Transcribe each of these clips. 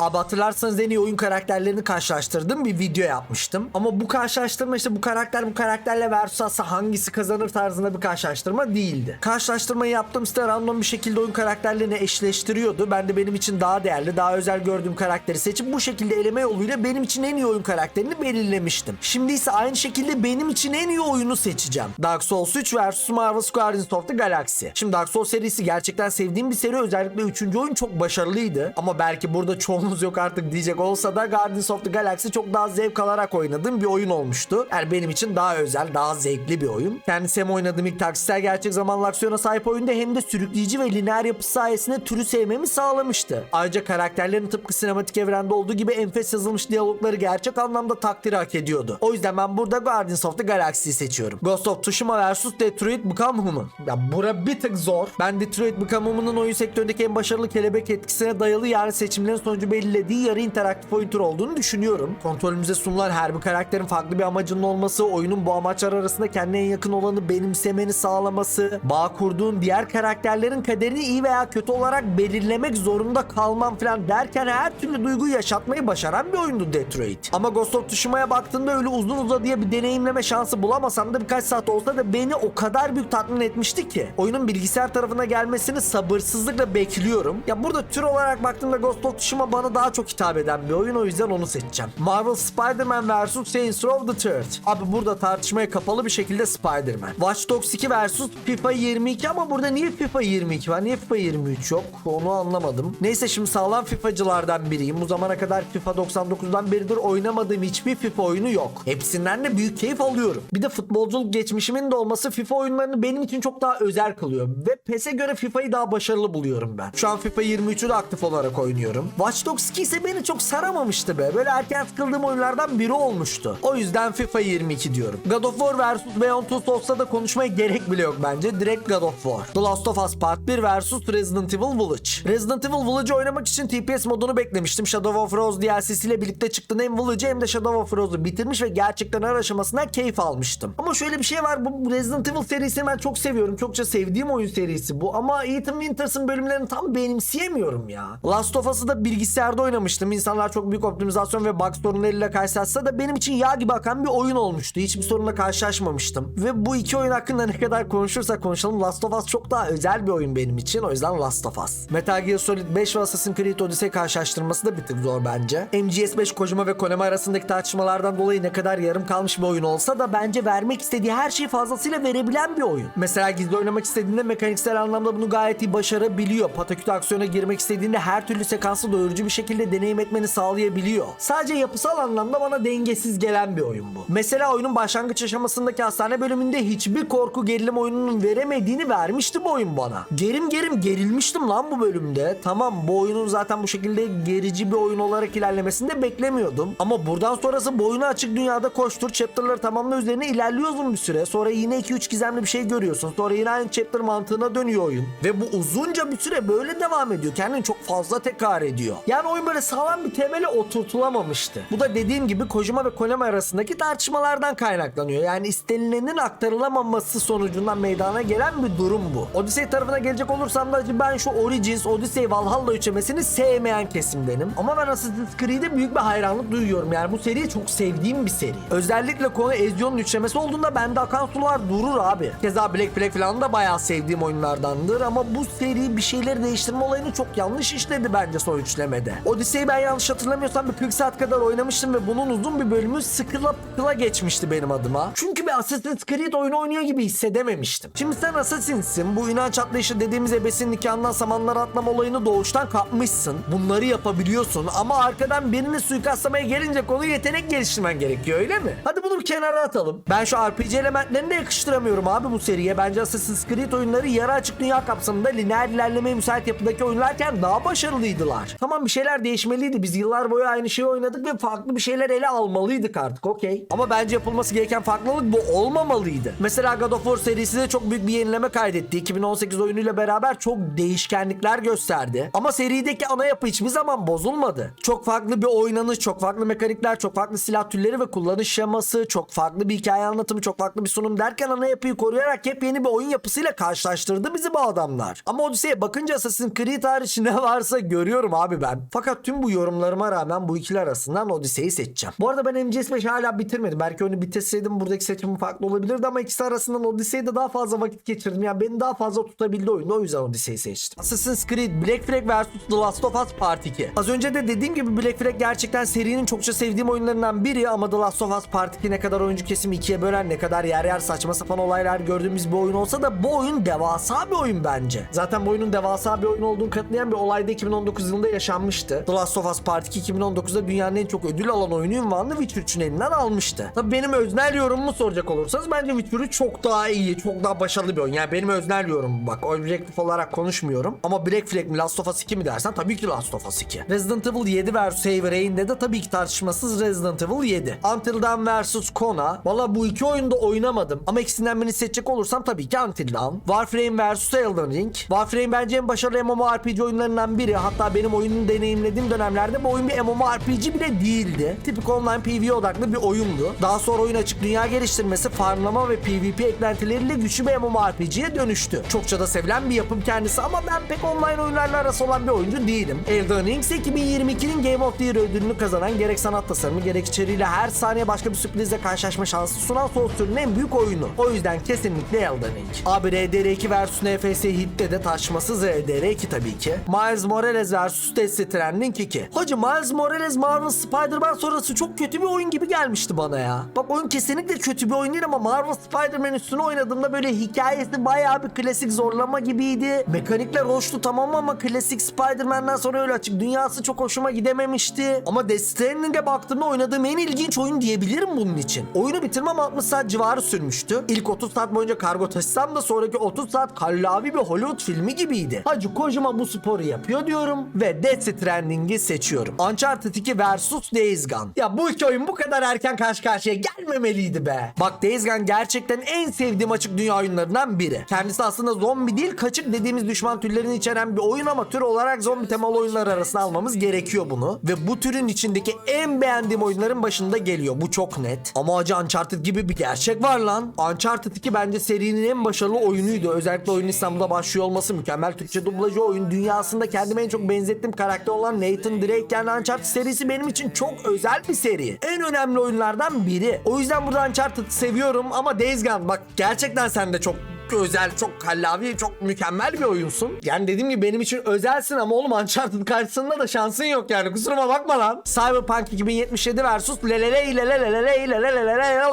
Abi hatırlarsanız en iyi oyun karakterlerini karşılaştırdığım bir video yapmıştım. Ama bu karşılaştırma işte bu karakter bu karakterle versus atsa hangisi kazanır tarzında bir karşılaştırma değildi. Karşılaştırmayı yaptığım site random bir şekilde oyun karakterlerini eşleştiriyordu. Ben de benim için daha değerli, daha özel gördüğüm karakteri seçip bu şekilde eleme yoluyla benim için en iyi oyun karakterini belirlemiştim. Şimdi ise aynı şekilde benim için en iyi oyunu seçeceğim. Dark Souls 3 vs Marvel's Guardians of the Galaxy. Şimdi Dark Souls serisi gerçekten sevdiğim bir seri. Özellikle 3. oyun çok başarılıydı. Ama belki burada çoğunuz yok artık diyecek olsa da Guardians of the Galaxy çok daha zevk alarak oynadığım bir oyun olmuştu. Yani benim için daha özel, daha zevkli bir oyun. Kendisi hem oynadığım ilk taksitsel gerçek zamanlı aksiyona sahip oyunda hem de sürükleyici ve lineer yapısı sayesinde türü sevmemi sağlamıştı. Ayrıca karakterlerin tıpkı sinematik evrende olduğu gibi enfes yazılmış diyalogları gerçek anlamda takdir hak ediyordu. O yüzden ben burada Guardians of the Galaxy'yi seçiyorum. Ghost of Tsushima vs Detroit Become Human. Ya bura bir tık zor. Ben Detroit Become Human'ın oyun sektöründeki en başarılı kelebek etkisine dayalı yer seçimlerin sonucu belirlediği yarı interaktif oyun türü olduğunu düşünüyorum. Kontrolümüze sunulan her bir karakterin farklı bir amacının olması, oyunun bu amaçlar arasında kendine en yakın olanı benimsemeni sağlaması, bağ kurduğun diğer karakterlerin kaderini iyi veya kötü olarak belirlemek zorunda kalmam falan derken her türlü duyguyu yaşatmayı başaran bir oyundu Detroit. Ama Ghost of Tsushima'ya baktığımda öyle uzun uzadıya bir deneyimleme şansı bulamasam da birkaç saat olsa da beni o kadar büyük tatmin etmişti ki. Oyunun bilgisayar tarafına gelmesini sabırsızlıkla bekliyorum. Ya burada tür olarak baktığımda Ghost of Tsushima bana daha çok hitap eden bir oyun o yüzden onu seçeceğim. Marvel Spider-Man vs. Saints Row the Third. Abi burada tartışmaya kapalı bir şekilde Spider-Man. Watch Dogs 2 vs. FIFA 22 ama burada niye FIFA 22 var? Niye FIFA 23 yok? Onu anlamadım. Neyse şimdi sağlam FIFA'cılardan biriyim. Bu zamana kadar FIFA 99'dan beridir oynamadığım hiçbir FIFA oyunu yok. Hepsinden de büyük keyif alıyorum. Bir de futbolculuk geçmişimin de olması FIFA oyunlarını benim için çok daha özel kılıyor. Ve PES'e göre FIFA'yı daha başarılı buluyorum ben. Şu an FIFA 23'ü de aktif olarak oynuyorum. Watch Dogs 2 ise beni çok saramamıştı be. Böyle erken sıkıldığım oyunlardan biri olmuştu. O yüzden FIFA 22 diyorum. God of War vs. Beyond Two Souls'ta da konuşmaya gerek bile yok bence. Direkt God of War. The Last of Us Part 1 vs. Resident Evil Village. Resident Evil Village'ı oynamak için TPS modunu beklemiştim. Shadow of Rose DLC'siyle birlikte çıktığında hem Village'ı hem de Shadow of Rose'u bitirmiş ve gerçekten her aşamasından keyif almıştım. Ama şöyle bir şey var. Bu Resident Evil serisini ben çok seviyorum. Çokça sevdiğim oyun serisi bu. Ama Ethan Winters'ın bölümlerini tam benimseyemiyorum ya. Last of Us'ı da bilgisayarda oynamıştım. İnsanlar çok büyük optimizasyon ve bug sorunlarıyla karşılaşsa da benim için yağ gibi akan bir oyun olmuştu. Hiçbir sorunla karşılaşmamıştım. Ve bu iki oyun hakkında ne kadar konuşursak konuşalım Last of Us çok daha özel bir oyun benim için. O yüzden Last of Us. Metal Gear Solid 5 ve Assassin's Creed Odyssey karşılaştırması da bir tık zor bence. MGS5 Kojima ve Konami arasındaki tartışmalardan dolayı ne kadar yarım kalmış bir oyun olsa da bence vermek istediği her şeyi fazlasıyla verebilen bir oyun. Mesela gizli oynamak istediğinde mekaniksel anlamda bunu gayet iyi başarabiliyor. Pataküte aksiyona girmek istediğinde her türlü sekansı doyurucu bir şekilde deneyim etmeni sağlayabiliyor. Sadece yapısal anlamda bana dengesiz gelen bir oyun bu. Mesela oyunun başlangıç aşamasındaki hastane bölümünde hiçbir korku gerilim oyununun veremediğini vermişti bu oyun bana. Gerim gerim gerilmiştim lan bu bölümde. Tamam bu oyunun zaten bu şekilde gerici bir oyun olarak ilerlemesini de beklemiyordum. Ama buradan sonrası bu oyunu açık dünyada koştur, chapter'ları tamamla üzerine ilerliyorsun bir süre. Sonra yine 2-3 gizemli bir şey görüyorsun. Sonra yine aynı chapter mantığına dönüyor oyun. Ve bu uzunca bir süre böyle devam ediyor. Kendini çok fazla tekrar ediyor. Yani oyun böyle sağlam bir temele oturtulamamıştı. Bu da dediğim gibi Kojima ve Konami arasındaki tartışmalardan kaynaklanıyor. Yani istenilenin aktarılamaması sonucundan meydana gelen bir durum bu. Odyssey tarafına gelecek olursam da ben şu Origins, Odyssey, Valhalla üçlemesini sevmeyen kesimdenim. Ama ben Assassin's Creed'e büyük bir hayranlık duyuyorum. Yani bu seri çok sevdiğim bir seri. Özellikle konu Ezio'nun üçlemesi olduğunda bende akan sular durur abi. Keza Black Flag falan da bayağı sevdiğim oyunlardandır ama bu seri bir şeyleri değiştirme olayını çok yanlış işledi bence son üçlemede. Odyssey'i ben yanlış hatırlamıyorsam bir 40 saat kadar oynamıştım ve bunun uzun bir bölümü sıkıla pıkıla geçmişti benim adıma. Çünkü bir Assassin's Creed oyunu oynuyor gibi hissedememiştim. Şimdi sen Assassin'sin. Bu inanç atlayışı dediğimiz ebesin nikahından samanlara atlama olayını doğuştan kapmışsın. Bunları yapabiliyorsun ama arkadan birini suikastlamaya gelince konu yetenek geliştirmen gerekiyor öyle mi? Hadi bunu bir kenara atalım. Ben şu RPG elementlerini de yakıştıramıyorum abi bu seriye. Bence Assassin's Creed oyunları yarı açık dünya kapsamında lineer ilerlemeye müsait yapıdaki oyunlarken daha başarılıydılar. Tamam bir şeyler değişmeliydi. Biz yıllar boyu aynı şeyi oynadık ve farklı bir şeyler ele almalıydık artık okey. Ama bence yapılması gereken farklılık bu olmamalıydı. Mesela God of War serisi de çok büyük bir yenileme kaydetti. 2018 oyunuyla beraber çok değişkenlikler gösterdi. Ama serideki ana yapı hiçbir zaman bozulmadı. Çok farklı bir oynanış, çok farklı mekanikler, çok farklı silah türleri ve kullanış şeması, çok farklı bir hikaye anlatımı, çok farklı bir sunum derken ana yapıyı koruyarak hep yeni bir oyun yapısıyla karşılaştırdı bizi bu adamlar. Ama Odyssey'e bakınca Assassin's Creed hariç ne varsa görüyorum abi ben. Fakat tüm bu yorumlarıma rağmen bu ikili arasından Odyssey'i seçeceğim. Bu arada ben MGS5 hala bitirmedim. Belki onu bitirseydim buradaki seçimim farklı olabilirdi ama ikisi arasından Odyssey'de daha fazla vakit geçirdim. Yani beni daha fazla tutabildi oyunda o yüzden Odyssey'i seçtim. Assassin's Creed Black Flag vs The Last of Us Part 2. Az önce de dediğim gibi Black Flag gerçekten serinin çokça sevdiğim oyunlarından biri ama The Last of Us Part 2 ne kadar oyuncu kesimi ikiye bölen ne kadar yer yer saçma sapan olaylar gördüğümüz bir oyun olsa da bu oyun devasa bir oyun bence. Zaten bu oyunun devasa bir oyun olduğunu kanıtlayan bir olay da 2019 yılında yaşanmıştı. The Last of Us Part 2 2019'da dünyanın en çok ödül alan oyunu ünvanını Witcher 3'ün elinden almıştı. Tabii benim öznel yorumumu soracak olursanız bence Witcher 3 çok daha iyi, çok daha başarılı bir oyun. Yani benim öznel yorumum bak. Objektif olarak konuşmuyorum. Ama Black Flag mi Last of Us 2 mi dersen tabii ki Last of Us 2. Resident Evil 7 vs Heavy Rain'de de tabii ki tartışmasız Resident Evil 7. Until Dawn vs Kona. Valla bu iki oyunda oynamadım. Ama ikisinden birini seçecek olursam tabii ki Until Dawn. Warframe vs Elden Ring. Warframe bence en başarılı MMORPG oyunlarından biri. Hatta benim oyununu deneyimlediğim dönemlerde bu oyun bir MMORPG bile değildi. Tipik online PvE odaklı bir oyundu. Daha sonra oyun açık dünya geliştirmesi, farmlama ve PvP eklentileriyle güçlü bir MMORPG'ye dönüştü. Çokça da sevilen bir yapım kendisi ama ben pek online oyunlarla arası olan bir oyuncu değilim. Elden Ring ise 2022'nin Game of the Year ödülünü kazanan gerek sanat tasarımı gerek içeriğiyle her saniye başka bir sürprizle karşılaşma şansı sunan Souls en büyük oyunu. O yüzden kesinlikle Elden Ring. Abi RDR2 vs NFS Hit'te de taşmasız RDR2 tabii ki. Miles Morales vs Death Stranding 2. Hacı Miles Morales Marvel Spider-Man sonrası çok kötü bir oyun gibi gelmişti bana ya. Bak oyun kesinlikle kötü bir oyun değil ama Marvel Spider-Man üstüne oynadığımda böyle hikayesi bayağı bir klasik zorlama gibiydi. Mekanikler hoştu tamam ama klasik Spider-Man'den sonra öyle açık dünyası çok hoşuma gidememişti. Ama Death Stranding'e baktığımda oynadığım en ilginç oyun diyebilirim bunun için. Oyunu bitirmem 60 saat civarı sürmüştü. İlk 30 saat boyunca kargo taşısam da sonraki 30 saat kallavi bir Hollywood filmi gibiydi. Hacı Kojima bu sporu yapıyor diyorum ve Death Stranding'i seçiyorum. Uncharted 2 vs Days Gone. Ya bu iki oyun bu kadar erken karşı karşıya gelmemeliydi be. Bak Days Gone gerçekten en sevdiğim açık dünya oyunlarından biri. Kendisi aslında zombi değil kaçık dediğimiz düşman türlerini içeren bir oyun ama tür olarak zombi temalı oyunlar arasına almamız gerekiyor bunu. Ve bu türün içindeki en beğendiğim oyunların başında geliyor. Bu çok net. Ama acı Uncharted gibi bir gerçek var lan. Uncharted 2 bence serinin en başarılı oyunuydu. Özellikle oyun İstanbul'da başlıyor olması mükemmel Türkçe dublajı oyun dünyasında kendime en çok benzettiğim karakter olan Nathan Drake yani Uncharted serisi benim için çok özel bir seri. En önemli oyunlardan biri. O yüzden burada Uncharted'ı seviyorum ama Days Gone bak gerçekten sen de çok özel, çok kallavi, çok mükemmel bir oyunsun. Yani dediğim gibi benim için özelsin ama oğlum Uncharted karşısında da şansın yok yani. Kusuruma bakma lan. Cyberpunk 2077 versus lelele lelele lelele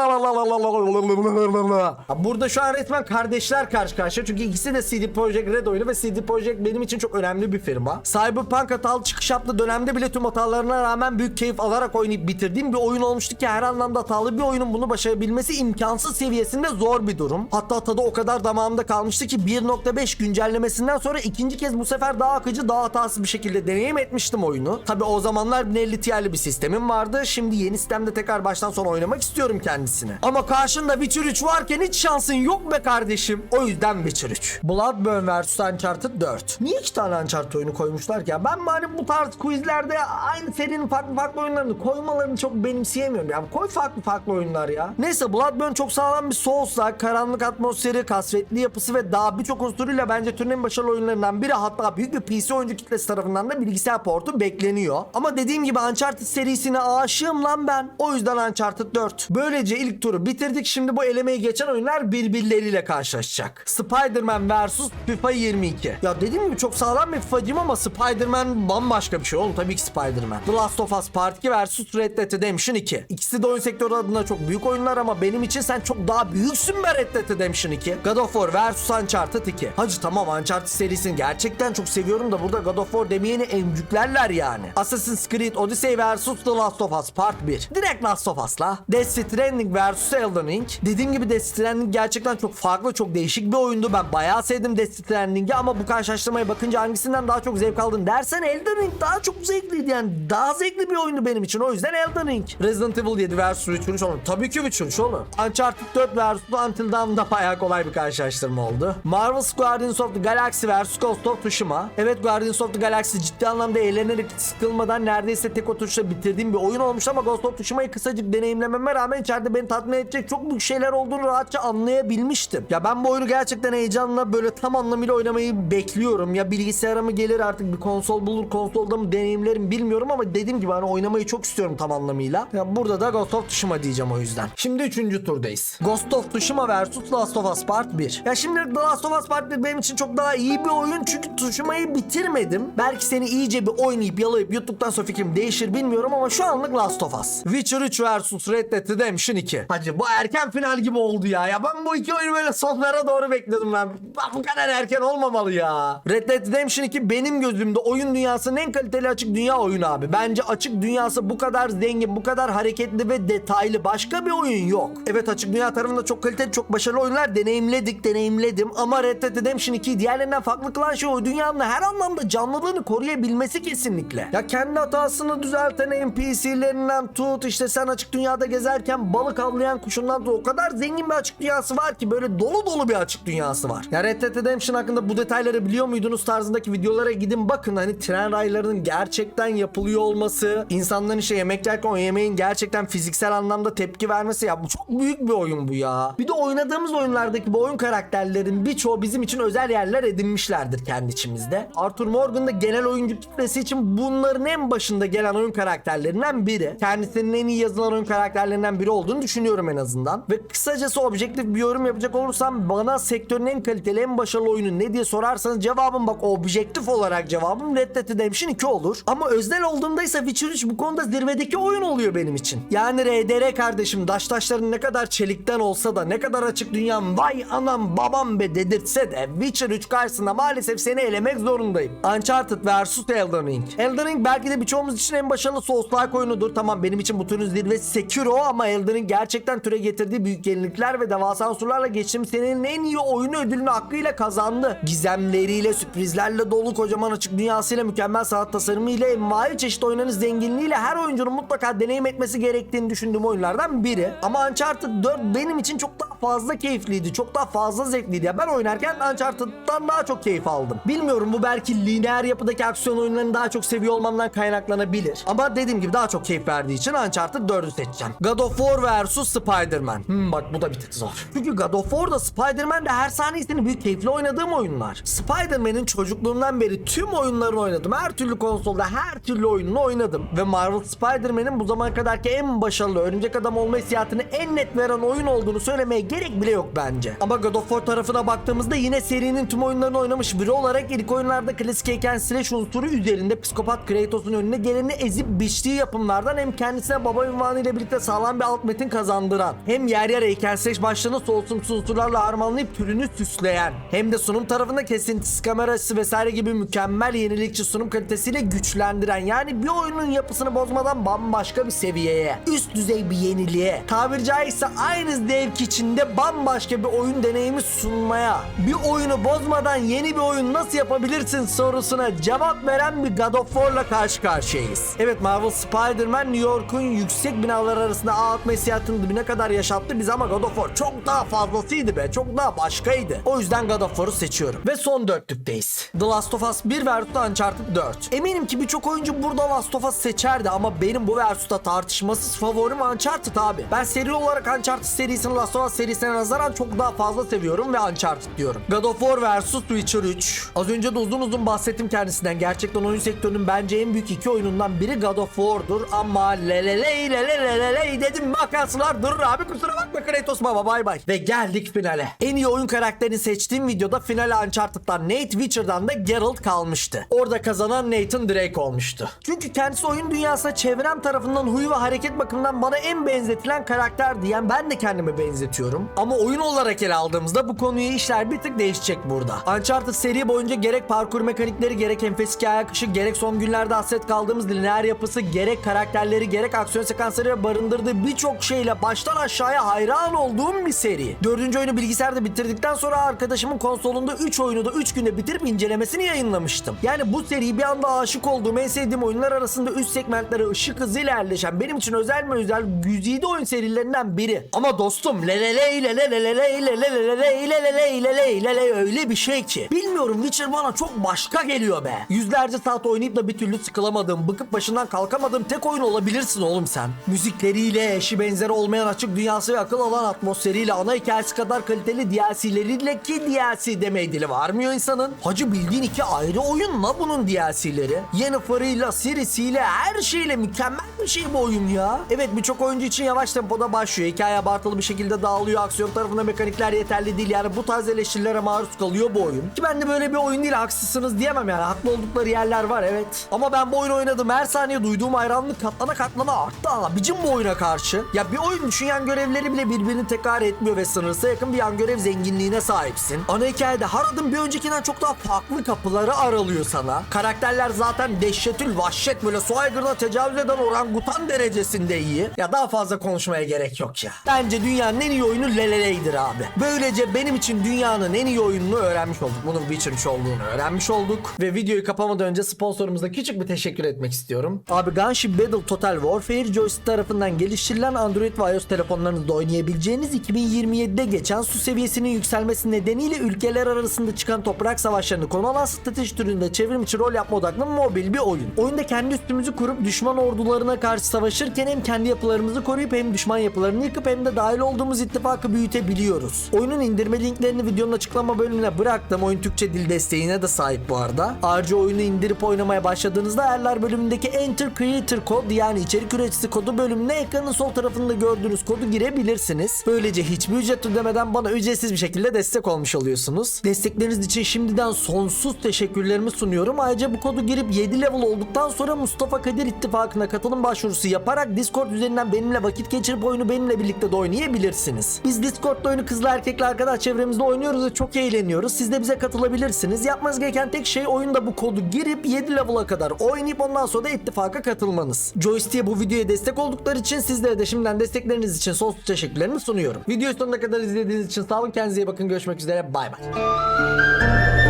Burada şu an resmen kardeşler karşı karşıya. Çünkü ikisi de CD Projekt Red oyunu ve CD Projekt benim için çok önemli bir firma. Cyberpunk hatalı çıkış yaptığı dönemde bile tüm hatalarına rağmen büyük keyif alarak oynayıp bitirdiğim bir oyun olmuştu ki her anlamda hatalı bir oyunun bunu başarabilmesi imkansız seviyesinde zor bir durum. Hatta tadı o damağımda kalmıştı ki 1.5 güncellemesinden sonra ikinci kez bu sefer daha akıcı daha hatasız bir şekilde deneyim etmiştim oyunu. Tabi o zamanlar 1050 Ti'li bir sistemim vardı. Şimdi yeni sistemde tekrar baştan sona oynamak istiyorum kendisini. Ama karşında Witcher 3 varken hiç şansın yok be kardeşim. O yüzden Witcher 3. Bloodborne vs Uncharted 4. Niye iki tane Uncharted oyunu koymuşlar ki? Ben bari bu tarz quizlerde aynı serinin farklı farklı oyunlarını koymalarını çok benimseyemiyorum. Ya koy farklı farklı oyunlar ya. Neyse Bloodborne çok sağlam bir Souls'la karanlık atmosferi, kasvetli yapısı ve daha birçok unsuruyla bence türün başarılı oyunlarından biri. Hatta büyük bir PC oyuncu kitlesi tarafından da bilgisayar portu bekleniyor. Ama dediğim gibi Uncharted serisine aşığım lan ben. O yüzden Uncharted 4. Böylece ilk turu bitirdik. Şimdi bu elemeyi geçen oyunlar birbirleriyle karşılaşacak. Spider-Man vs FIFA 22. Ya dediğim gibi çok sağlam bir FIFA'cıyım ama Spider-Man bambaşka bir şey oğlum. Tabii ki Spider-Man. The Last of Us Part 2 vs Red Dead Redemption 2. İkisi de oyun sektörü adına çok büyük oyunlar ama benim için sen çok daha büyüksün be Red Dead Redemption 2. God of War vs Uncharted 2. Hacı tamam Uncharted serisini gerçekten çok seviyorum da burada God of War demeyeni emcüklerler yani. Assassin's Creed Odyssey vs The Last of Us Part 1. Direkt Last of Us'la. Death Stranding vs Elden Ring. Dediğim gibi Death Stranding gerçekten çok farklı, çok değişik bir oyundu. Ben bayağı sevdim Death Stranding'i ama bu karşılaştırmaya bakınca hangisinden daha çok zevk aldın dersen Elden Ring daha çok zevkliydi yani. Daha zevkli bir oyundu benim için. O yüzden Elden Ring. Resident Evil 7 vs Witcher 3 oğlum. Tabii ki 3 oğlum. Uncharted 4 vs Until Dawn da bayağı kolay bir karşı karşılaştırma oldu. Marvel's Guardians of the Galaxy vs Ghost of Tsushima. Evet Guardians of the Galaxy ciddi anlamda eğlenerek sıkılmadan neredeyse tek oturuşta bitirdiğim bir oyun olmuş ama Ghost of Tsushima'yı kısacık deneyimlememe rağmen içeride beni tatmin edecek çok büyük şeyler olduğunu rahatça anlayabilmiştim. Ya ben bu oyunu gerçekten heyecanla böyle tam anlamıyla oynamayı bekliyorum. Ya bilgisayara mı gelir artık bir konsol bulur konsolda mı deneyimlerim bilmiyorum ama dediğim gibi hani oynamayı çok istiyorum tam anlamıyla. Ya burada da Ghost of Tsushima diyeceğim o yüzden. Şimdi 3. turdayız. Ghost of Tsushima vs Last of Us Part 1. Ya şimdi The Last of Us Part 1 benim için çok daha iyi bir oyun çünkü Tsushima'yı bitirmedim. Belki seni iyice bir oynayıp yalayıp yuttuktan sonra fikrim değişir bilmiyorum ama şu anlık Last of Us. Witcher 3 vs Red Dead Redemption 2. Hacı bu erken final gibi oldu ya. Ya ben bu iki oyunu böyle sonlara doğru bekledim lan. Bu kadar erken olmamalı ya. Red Dead Redemption 2 benim gözümde oyun dünyasının en kaliteli açık dünya oyunu abi. Bence açık dünyası bu kadar zengin, bu kadar hareketli ve detaylı başka bir oyun yok. Evet açık dünya tarafında çok kaliteli, çok başarılı oyunlar deneyimledik, deneyimledim ama Red Dead Redemption 2 diğerlerinden farklı kılan şey o dünyanın her anlamda canlılığını koruyabilmesi kesinlikle. Ya kendi hatasını düzelten NPC'lerinden tut işte sen açık dünyada gezerken balık avlayan kuşundan tut o kadar zengin bir açık dünyası var ki böyle dolu dolu bir açık dünyası var. Ya Red Dead Redemption hakkında bu detayları biliyor muydunuz tarzındaki videolara gidin bakın hani tren raylarının gerçekten yapılıyor olması, insanların işte yemek yerken o yemeğin gerçekten fiziksel anlamda tepki vermesi ya bu çok büyük bir oyun bu ya. Bir de oynadığımız oyunlardaki bu oyun karakterlerin birçoğu bizim için özel yerler edinmişlerdir kendi içimizde. Arthur Morgan da genel oyuncu kitlesi için bunların en başında gelen oyun karakterlerinden biri. Kendisinin en iyi yazılan oyun karakterlerinden biri olduğunu düşünüyorum en azından. Ve kısacası objektif bir yorum yapacak olursam bana sektörün en kaliteli en başarılı oyunu ne diye sorarsanız cevabım bak objektif olarak cevabım Red Dead Redemption 2 olur. Ama öznel olduğunda ise Witcher 3 bu konuda zirvedeki oyun oluyor benim için. Yani RDR kardeşim daş taşların ne kadar çelikten olsa da ne kadar açık dünyam vay anam babam be dedirtse de Witcher 3 karşısında maalesef seni elemek zorundayım. Uncharted vs Elden Ring. Elden Ring belki de birçoğumuz için en başarılı Souls-like oyunudur. Tamam benim için bu türün zirvesi Sekiro ama Elden Ring gerçekten türe getirdiği büyük yenilikler ve devasa unsurlarla geçtiğim senenin en iyi oyunu ödülünü hakkıyla kazandı. Gizemleriyle, sürprizlerle dolu kocaman açık dünyasıyla, mükemmel sanat tasarımıyla, envai çeşit oyunların zenginliğiyle her oyuncunun mutlaka deneyim etmesi gerektiğini düşündüğüm oyunlardan biri. Ama Uncharted 4 benim için çok daha fazla keyifliydi. Çok daha fazla zevkliydi. Ya ben oynarken Uncharted'dan daha çok keyif aldım. Bilmiyorum bu belki lineer yapıdaki aksiyon oyunlarını daha çok seviyor olmamdan kaynaklanabilir. Ama dediğim gibi daha çok keyif verdiği için Uncharted 4'ü seçeceğim. God of War vs Spider-Man. Hmm, bak bu da bir tık zor. Çünkü God of War'da Spider-Man de her saniyesini büyük keyifle oynadığım oyunlar. Spider-Man'in çocukluğumdan beri tüm oyunlarını oynadım. Her türlü konsolda her türlü oyununu oynadım. Ve Marvel Spider-Man'in bu zamana kadarki en başarılı örümcek adam olma hissiyatını en net veren oyun olduğunu söylemeye gerek bile yok bence. Ama God of War tarafına baktığımızda yine serinin tüm oyunlarını oynamış biri olarak ilk oyunlarda klasik heykel slash unsuru üzerinde psikopat Kratos'un önüne geleni ezip biçtiği yapımlardan hem kendisine baba ünvanı ile birlikte sağlam bir alt metin kazandıran hem yer yer heykel slash başlığını solsumsu unsurlarla harmanlayıp türünü süsleyen hem de sunum tarafında kesintisiz kamerası vesaire gibi mükemmel yenilikçi sunum kalitesiyle güçlendiren yani bir oyunun yapısını bozmadan bambaşka bir seviyeye üst düzey bir yeniliğe tabiri caizse aynı zevk içinde bambaşka bir oyun deneyimi sunmaya bir oyunu bozmadan yeni bir oyun nasıl yapabilirsin sorusuna cevap veren bir God of War'la karşı karşıyayız. Evet Marvel Spider-Man New York'un yüksek binalar arasında ağ atma hissiyatını dibine kadar yaşattı biz ama God of War çok daha fazlasıydı be çok daha başkaydı. O yüzden God of War'u seçiyorum. Ve son dörtlükteyiz. The Last of Us 1 vs Uncharted 4. Eminim ki birçok oyuncu burada Last of Us seçerdi ama benim bu versus'ta tartışmasız favorim Uncharted abi. Ben seri olarak Uncharted serisini Last of Us serisine nazaran çok daha fazla seviyorum ve Uncharted diyorum. God of War vs Witcher 3. Az önce de uzun uzun bahsettim kendisinden. Gerçekten oyun sektörünün bence en büyük iki oyunundan biri God of War'dur ama leleley leleleley dedim makaslar durur abi kusura bakma Kratos baba bay bay. Ve geldik finale. En iyi oyun karakterini seçtiğim videoda finale Uncharted'dan Nate Witcher'dan da Geralt kalmıştı. Orada kazanan Nathan Drake olmuştu. Çünkü kendisi oyun dünyasına çevrem tarafından huyu ve hareket bakımından bana en benzetilen karakter diyen ben de kendimi benzetiyorum. Ama oyun olarak ele aldığımızda bu konuyu işler bir tık değişecek burada. Uncharted seri boyunca gerek parkur mekanikleri gerek enfes hikaye akışı gerek son günlerde hasret kaldığımız lineer yapısı gerek karakterleri gerek aksiyon sekansları barındırdığı birçok şeyle baştan aşağıya hayran olduğum bir seri. Dördüncü oyunu bilgisayarda bitirdikten sonra arkadaşımın konsolunda 3 oyunu da 3 günde bitirip incelemesini yayınlamıştım. Yani bu seriyi bir anda aşık olduğum en sevdiğim oyunlar arasında üst segmentlere ışık hızıyla yerleşen benim için özel mi özel güzide oyun serilerinden biri. Ama dostum lelele ley le le le le ley le le le le ley le le ley le ley le ley öyle bir şey ki. Bilmiyorum Witcher bana çok başka geliyor be. Yüzlerce saat oynayıp da bir türlü sıkılamadığım, bıkıp başından kalkamadığım tek oyun olabilirsin oğlum sen. Müzikleriyle, eşi benzeri olmayan açık dünyası ve akıl alan atmosferiyle, ana hikayesi kadar kaliteli DLC'leriyle ki DLC deme dili varmıyor insanın. Hacı bildiğin iki ayrı oyun la bunun DLC'leri. Yennefer'ıyla, Sirisi'yle, her şeyle mükemmel bir şey bu oyun ya. Evet birçok oyuncu için yavaş tempoda başlıyor. Hikaye abartılı bir şekilde dağılıyor. Aksiyon tarafında mekanikler yeterli değil. Yani bu tarz eleştirilere maruz kalıyor bu oyun. Ki ben de böyle bir oyun değil haksızsınız diyemem yani. Haklı oldukları yerler var evet. Ama ben bu oyunu oynadım. Her saniye duyduğum hayranlık katlana katlana arttı abicim bu oyuna karşı. Ya bir oyun düşün yan görevleri bile birbirini tekrar etmiyor ve sınırsız yakın bir yan görev zenginliğine sahipsin. Ana hikayede her adım bir öncekinden çok daha farklı kapıları aralıyor sana. Karakterler zaten dehşetül vahşet böyle su aygırına tecavüz eden orangutan derecesinde iyi. Ya daha fazla konuşmaya gerek yok ya. Bence dünyanın en iyi oyunu Lelele'ydir abi. Böylece benim için dünyanın en iyi oyununu öğrenmiş olduk. Bunun Witcher 3 olduğunu öğrenmiş olduk. Ve videoyu kapamadan önce sponsorumuza küçük bir teşekkür etmek istiyorum. Abi Gunship Battle Total Warfare joystick tarafından geliştirilen Android ve iOS telefonlarınızda oynayabileceğiniz 2027'de geçen su seviyesinin yükselmesi nedeniyle ülkeler arasında çıkan toprak savaşlarını konu alan strateji türünde çevrimiçi rol yapma odaklı mobil bir oyun. Oyunda kendi üstümüzü kurup düşman ordularına karşı savaşırken hem kendi yapılarımızı koruyup hem düşman yapılarını yıkıp hem de dahil olduğumuz ittifakı büyütebiliyoruz. Oyunun indirme linklerini videonun açıklama bölümüne bıraktım. Oyun Türkçe dil desteğine de sahip bu arada. Ayrıca oyunu indirip oynamaya başladığınızda ayarlar bölümündeki Enter Creator kod yani içerik üreticisi kodu bölümüne ekranın sol tarafında gördüğünüz kodu girebilirsiniz. Böylece hiçbir ücret ödemeden bana ücretsiz bir şekilde destek olmuş oluyorsunuz. Destekleriniz için şimdiden sonsuz teşekkürlerimi sunuyorum. Ayrıca bu kodu girip 7 level olduktan sonra Mustafa Kadir İttifakı'na katılım başvurusu yaparak Discord üzerinden benimle vakit geçirip oyunu benimle birlikte de oynayabilirsiniz. Biz Discord'da oyunu kızlı erkekli arkadaş çevremizde oynuyoruz ve çok eğleniyoruz. Siz de bize katılabilirsiniz. Yapmanız gereken tek şey oyunda bu kodu girip 7 level'a kadar oynayıp ondan sonra da ittifaka katılmanız. Joystick'e bu videoya destek oldukları için sizlere de şimdiden destekleriniz için sonsuz teşekkürlerimi sunuyorum. Videoyu sonuna kadar izlediğiniz için sağ olun. Kendinize iyi bakın. Görüşmek üzere. Bay bay.